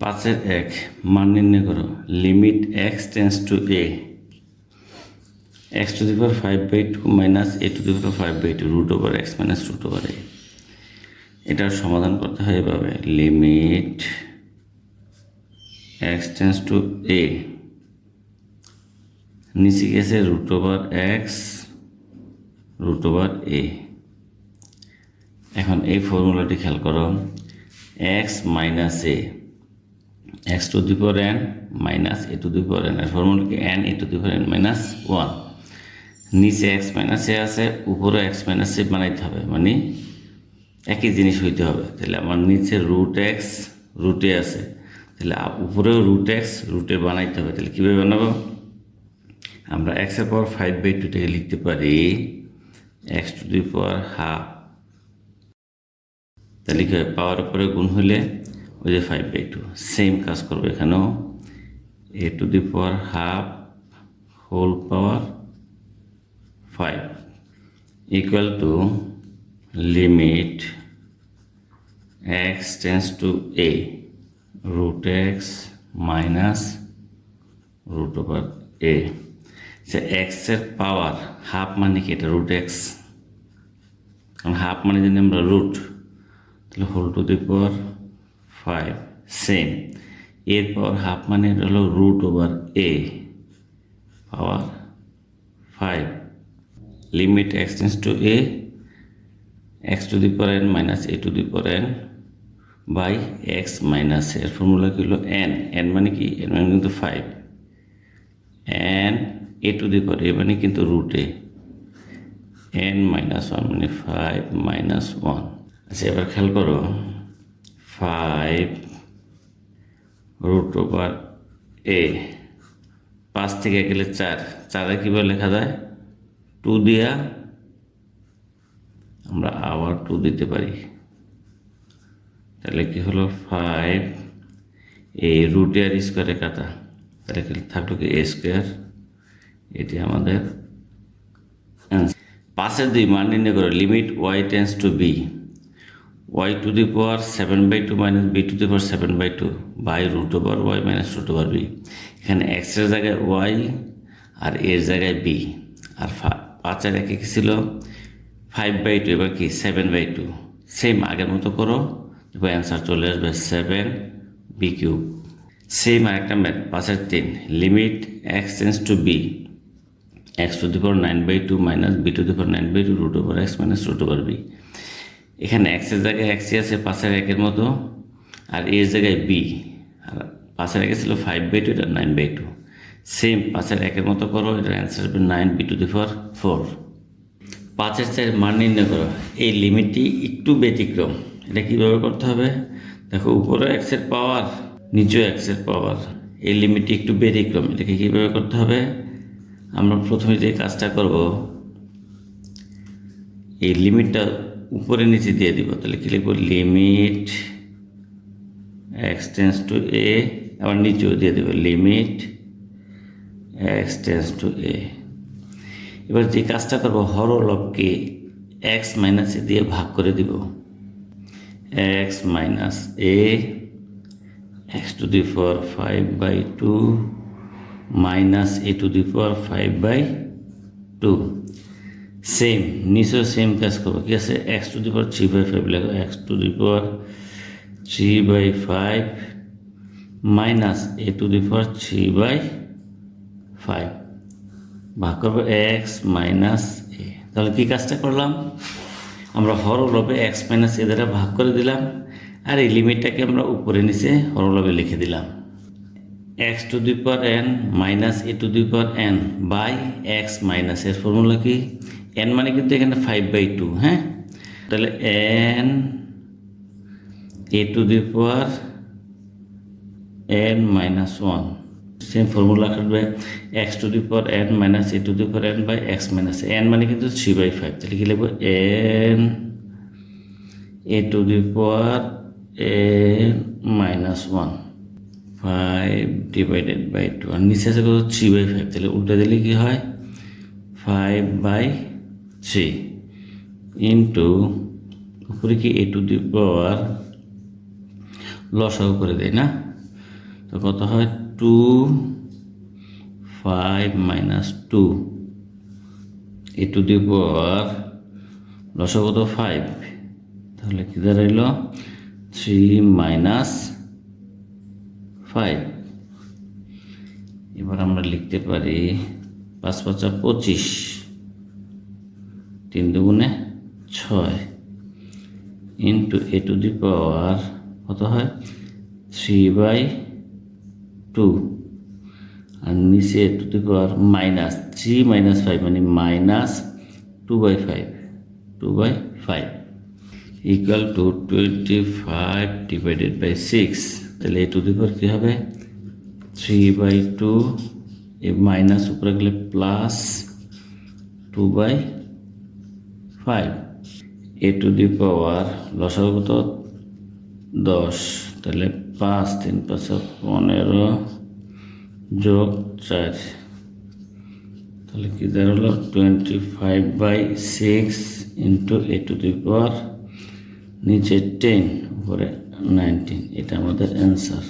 পাঁচের এক, মান নির্ণয় করো। Limit X tends to A X to the power five by two minus A to the power five by two root over X minus root over A এটার সমাধান করতে হয় এভাবে। Limit X tends to A নিচে গেছে root over X root over A এখন এই ফর্মুলাটি খেয়াল করো। X minus A X to the power N minus A to the power N, এর ফর্মুলা কি? N, A to the power N minus one. নিচে এক্স মাইনাস এ আছে, উপরে এক্স মাইনাস এ বানাইতে হবে মানে একই জিনিস হইতে হবে। তাহলে আমার নিচে রুট এক্স রুটে আছে। তাহলে উপরেও রুট এক্স রুটে বানাইতে হবে। তাহলে কীভাবে বানাবো? আমরা এক্সের পাওয়ার ফাইভ বাই টুটাকে লিখতে পারি, X to the power half তাহলে কি হয়? পাওয়ার উপরে গুণ হলে ওই যে ফাইভ বাই টু সেম কাজ করব এখানেও। A to the power half whole power five equal to limit X tends to A root X minus root over A সে এক্সের পাওয়ার হাফ মানে কি? এটা রুট এক্স কারণ হাফ মানে যদি আমরা রুট তাহলে whole to the power five same এর পাওয়ার হাফ মানে হলো root over A power five limit X tends to A X to the power N minus A to the power N by X minus এর formula কি হলো N N মানে কি? N মানে কিন্তু five N A to the power A মানে কিন্তু root A N minus one মানে ফাইভ মাইনাস ওয়ান আচ্ছা এবার খেয়াল করো। ফাইভ রুট ওভার এ পাঁচ থেকে গেলে চার। চারে কীভাবে লেখা যায়? টু দিয়া আমরা আবার টু দিতে পারি। তাহলে কি হলো? ফাইভ এই রুট আর স্কোয়ারে কাটা। তাহলে থাকল কি? এ স্কোয়ার এটি আমাদের। পাশের দুই মান নির্ণয় করো। Limit Y tends to B Y to the power seven by two minus B to the power seven by two by root over Y minus root over B এখানে এক্সের জায়গায় ওয়াই আর এর জায়গায় বি আর পাঁচের একে কি ছিল? ফাইভ বাই টু এবার কি? সেভেন বাই টু সেম আগের মতো করো। এবার অ্যান্সার চলে আসবে সেভেন বি কিউব সেম আরেকটা ম্যাথ পাঁচের তিন। Limit X tends to B X to the power nine by two minus B to the power nine by two root over X minus root over B এখানে এক্সের জায়গায় এক্সই আছে পাঁচের একের মতো, আর এর জায়গায় বি আর পাঁচের একে ছিল ফাইভ বাই টু এটা নাইন বাই টু সেম পাঁচের একের মতো করো, এটার অ্যান্সার হবে nine B to the four four পাঁচের চার মান নির্ণয় করো, এই লিমিটটি একটু ব্যতিক্রম। এটা কীভাবে করতে হবে? দেখো, উপরে এক্সের পাওয়ার নিচেও এক্সের পাওয়ার এই লিমিটটি একটু ব্যতিক্রম, এটাকে কীভাবে করতে হবে? আমরা প্রথমে যে কাজটা করব, এই লিমিটটা উপরে নিচে দিয়ে দিব। তাহলে কি লিখব? লিমিট এক্সটেন্স টু এ আবার নিচেও দিয়ে দেবো। লিমিট এক্সটেন্স টু এ এবার যে কাজটা করব, হরলবকে এক্স মাইনাস এ দিয়ে ভাগ করে দিব। X minus A X to the power five by two minus A to the power five by two same নিচেও সেম কাজ করব। কি আছে? X to the power three by five লেখো। X to the power three by five minus A to the power three by five ভাগ করব x minus এ তাহলে কী কাজটা করলাম? আমরা হরলবে এক্স মাইনাস এ দ্বারা ভাগ করে দিলাম আর এই লিমিটটাকে আমরা উপরে নিচে হরলবে লিখে দিলাম। X to the power N minus A to the power N by X minus এর ফর্মুলা কি? এন মানে কিন্তু এখানে ফাইভ বাই টু হ্যাঁ? তাহলে N A to the power N minus one same formula কাটবে X to the power N minus A to the power N by X minus N মানে কিন্তু থ্রি বাই ফাইভ তাহলে কি লিখব? N A to the power N minus one five divided by two আর নিচে আছে কত? Three by five তাহলে উল্টে দিলে কি হয়? ফাইভ বাই থ্রি ইন্টু উপরে কি এ টু দি পাওয়ার লসাও করে দেয় না? তো কত হয়? Two five minus two a to the power লসগো তো ফাইভ তাহলে কি দাঁড়াইল? থ্রি মাইনাস ফাইভ এবার আমরা লিখতে পারি পাঁচ পাঁচা পঁচিশ। তিন দুগুণে ছয় ইন্টু এ টু দি পাওয়ার কত হয়? থ্রি বাই টু আর নিচে a to the power minus three minus five মানে minus two by five two by five equal to twenty five divided by six তাহলে এ টু দি পাওয়ার কী হবে? Three by two a minus উপরে গেলে plus two by five. A to the power লসাগত দশ। তাহলে পাঁচ তিন পাঁচ পনেরো যোগ চার। তাহলে কি দাঁড়াল twenty five by six into a to the power নিচে টেন উপরে নাইনটিন এটা আমাদের অ্যান্সার